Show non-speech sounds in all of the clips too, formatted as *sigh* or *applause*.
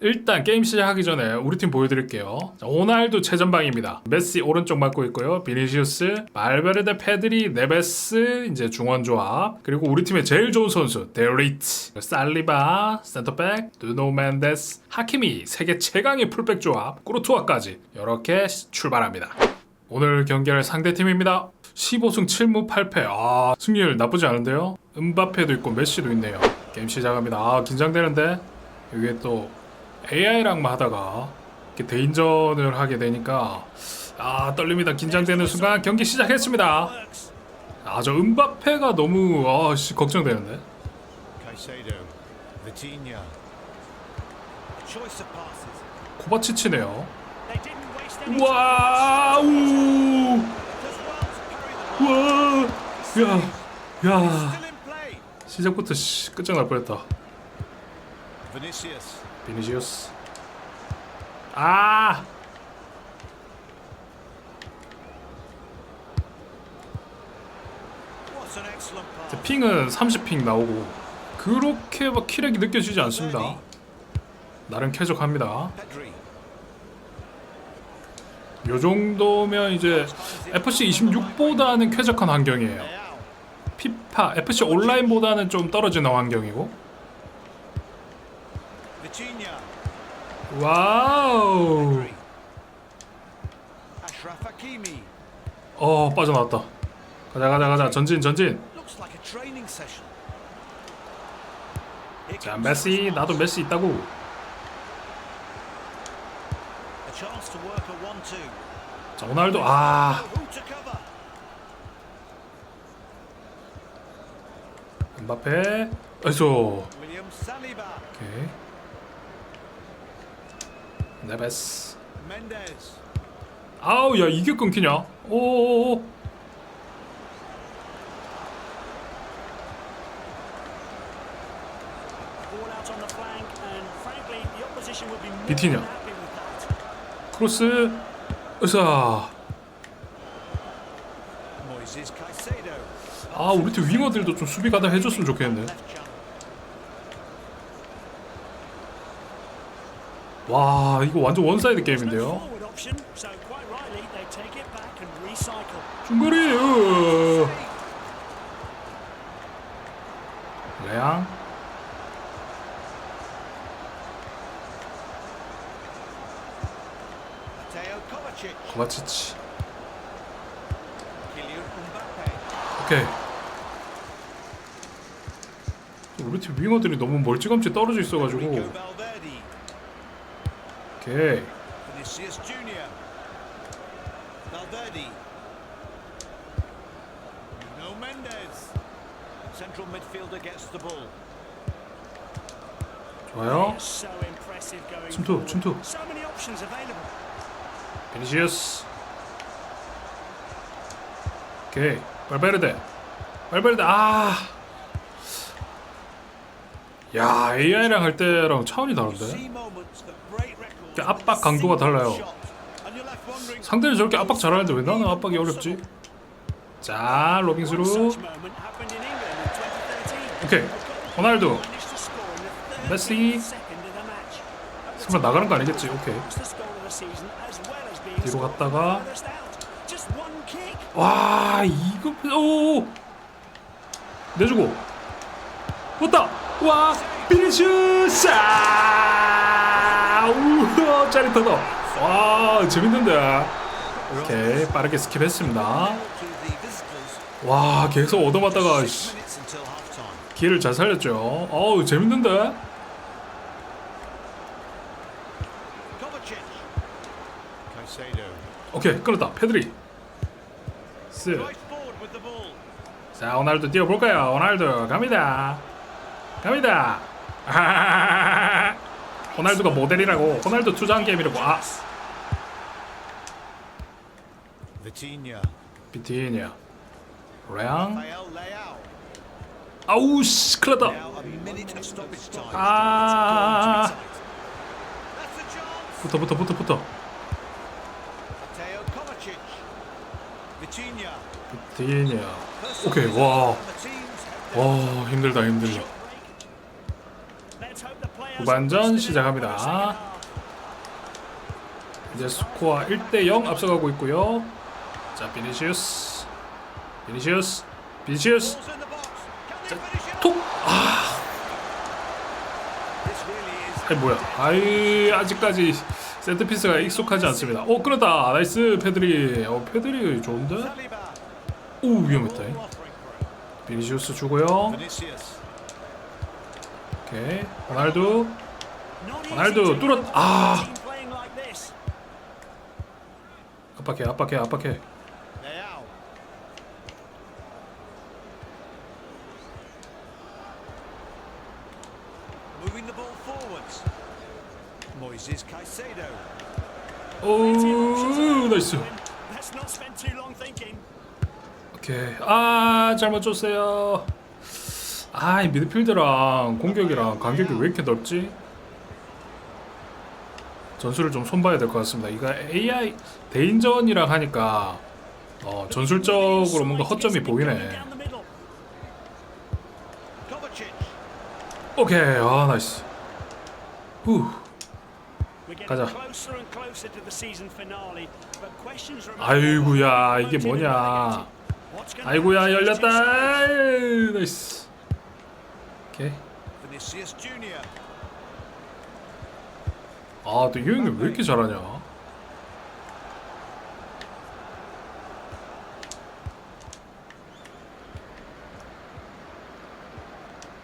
일단 게임 시작하기 전에 우리 팀 보여드릴게요. 자, 호날두 최전방입니다. 메시 오른쪽 맡고 있고요. 비니시우스, 발베르데, 페드리, 네베스 이제 중원 조합. 그리고 우리 팀의 제일 좋은 선수 데리트, 살리바, 센터백, 누노 멘데스, 하키미 세계 최강의 풀백 조합, 꾸르투아까지 이렇게 출발합니다. 오늘 경기할 상대팀입니다. 15승 7무 8패. 아, 승률 나쁘지 않은데요? 음바페도 있고 메시도 있네요. 게임 시작합니다. 아, 긴장되는데. 이게 또 AI랑만 하다가 이렇게 대인전을 하게 되니까 아, 떨립니다. 긴장되는 순간 경기 시작했습니다. 아, 저 음바페가 너무 아, 씨, 걱정되는데. 코바치치네요. 와우! 와! 야! 야! 시작부터 씨, 끝장날 뻔했다. 비니시우스. 아! An excellent pass. 핑은 30핑 나오고 그렇게 막 키력이 느껴지지 않습니다. 나름 쾌적합니다. Pedri. 요 정도면 이제 FC 26보다는 쾌적한 환경이에요. 피파, FC 온라인보다는 좀 떨어지는 환경이고. 와우. 어 빠져나왔다. 가자 가자 가자 전진 전진. 자 메시 나도. 메시 있다고. 자 호날두 아. William Saliba. 오케이. 네베스. 아우 야 이게 끊기냐? 오오오. That. 크로스. Caicedo. 아 우리 팀 윙어들도 좀 수비 가다 해줬으면 좋겠는 와 이거 완전 원사이드 게임인데요. 중거리. 으. 레앙. 코바치치. 오케이. 우리 팀 윙어들이 너무 멀찌감치 떨어져 있어가지고. 오케이. Vinicius Junior. Valverde. Nuno Mendes. Central midfielder gets the ball. 좋아요. 침투. 침투. 비니시우스. 오케이. 발베르데. 발베르데. 아. 야 AI랑 할 때랑 차원이 다른데. 그 압박 강도가 달라요. 상대는 저렇게 압박 잘하는데 왜 나는 압박이 어렵지? 자 로빙스루. Such moment happened in England in 2013. 오케이. 호날두. 메시. 13th second of the match. 설마 나가는 거 아니겠지? 오케이. 뒤로 갔다가. 와 이거 오 내주고 왔다 와 비니슈스 아! 우와 짜릿하다 와 재밌는데 오케이 빠르게 스킵했습니다. 와 계속 얻어맞다가. 기회를 잘 살렸죠 어우 재밌는데. 오케이 끊었다 페드리. 자 호날두 뛰어볼까요 호날두 갑니다 갑니다. *laughs* 호날두가 모델이라고 호날두 투자한 게임이라고 아. 비티니아 레앙. 아우 씨 큰일 났다 Now a minute of stoppage time. 아. 붙어 붙어 붙어 붙어. 비티니아 오케이 on 와 the team's 와 힘들다 힘들다 후반전 시작합니다. 이제 스코어 1대 0 앞서가고 있고요. 자, 비니시우스. 비니시우스. 비니시우스. It? 톡. 아, 아이 뭐야? 아이 아직까지 세트피스가 익숙하지 않습니다. 오, 끊었다. 나이스 페드리. 어, 페드리 좋은데? 오, 위험했다. 비니시우스 주고요. 오케이. 호날두. 호날두 뚫었. 아. 압박해, 압박해, 압박해. 오, 나이스. 오케이. 아, 잘못 줬어요. 아, 이 미드필드랑 공격이랑 간격이 왜 이렇게 넓지? 전술을 좀 손봐야 될 것 같습니다. 이거 AI 대인전이랑 하니까 어, 전술적으로 뭔가 허점이 보이네. 오케이. 아, 나이스. 후. 가자. 아이고야, 이게 뭐냐. This 열렸다. 아이, 나이스. 오케이. 아, 근데 유형이 왜 이렇게 잘하냐?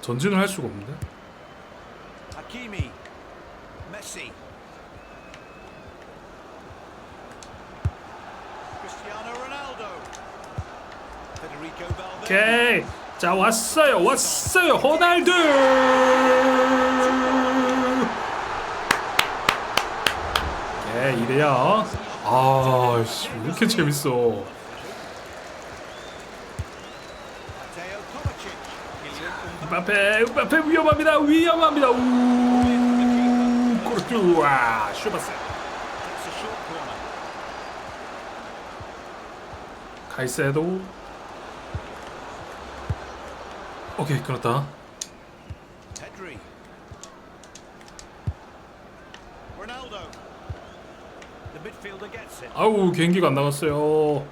전진을 할 수가 없는데. 하키미, 메시. 오케이. 자, 왔어요. 왔어요. 호날두. 오케이, 이래요. 아, 씨, 왜 이렇게 재밌어. 음바페, 음바페 위험합니다. 위험합니다. 우. 코르투. 와, 슈바스. 카이세도. 오케이 끊었다. 아우 경기가 안 나갔어요.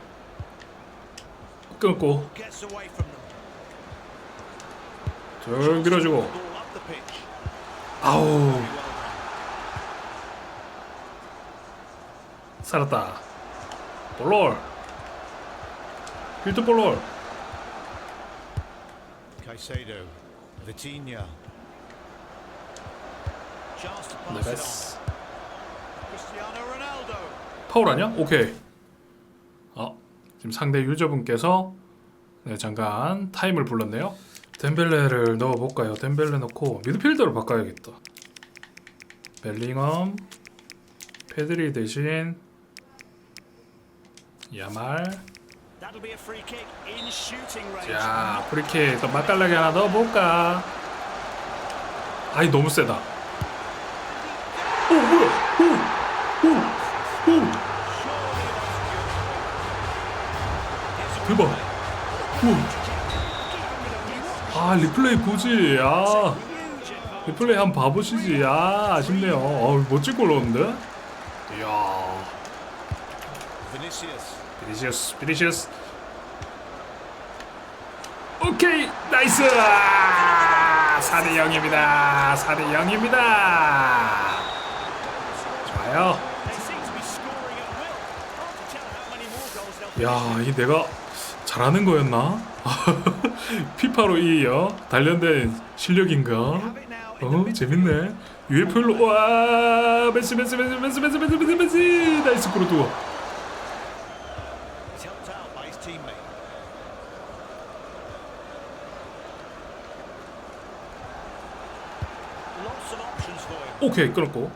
끊고. 절 밀어주고. 아우. 살았다. 볼롤. 빌트 볼롤. Caicedo. Vitinha. Ronaldo. 파울 아니야? 오케이. 어, 지금 상대 유저분께서 네, 잠깐 타임을 불렀네요. 덴벨레를 넣어볼까요? 덴벨레 넣고 미드필더를 바꿔야겠다. 벨링엄, 페드리 대신 야말. 자, 프리킥 또 맛깔나게 하나 넣어볼까? 아이 너무 세다. 오 뭐야? 오, 오, 오. 대박. 오. 아 리플레이 보지. 아 리플레이 한번 봐보시지. 아 아쉽네요. 어, 멋진 골 넣었는데. 이야. 비니시우스 비니시우스 오케이 나이스 아, 4대 0입니다 4대 0입니다 좋아요 They seem to be scoring at will. Hard to tell how many more goals they'll 야이 내가 잘하는 거였나 피파로 이 어, 단련된 실력인가 어. 재밌네 UFL로 와 메시 메시 메시 메시 메시 메시 메시 메시 나이스 크로투 오케이 끊었고.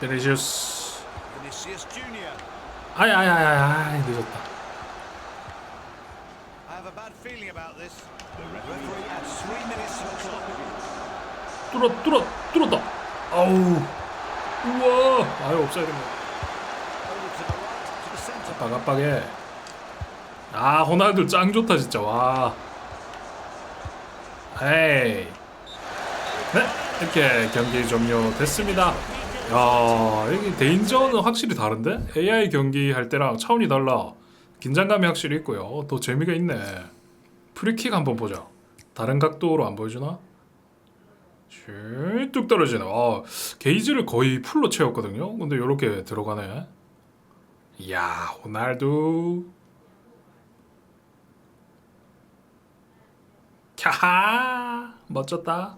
베네시우스 아이 아이 아이 늦었다. 뚫어 뚫어 뚫었다. 아우. 우와. 아유 없어야 됩니다 빡빡빡해. 아 호날두 짱 좋다 진짜. 와. 헤이. 네 이렇게 경기 종료됐습니다. 야 여기 대인전은 확실히 다른데? AI 경기 할 때랑 차원이 달라. 긴장감이 확실히 있고요. 또 재미가 있네. 프리킥 한번 보자. 다른 각도로 안 보여주나? 쭉 떨어지네. 아, 게이지를 거의 풀로 채웠거든요. 근데 이렇게 들어가네. 이야 호날두 캬하 멋졌다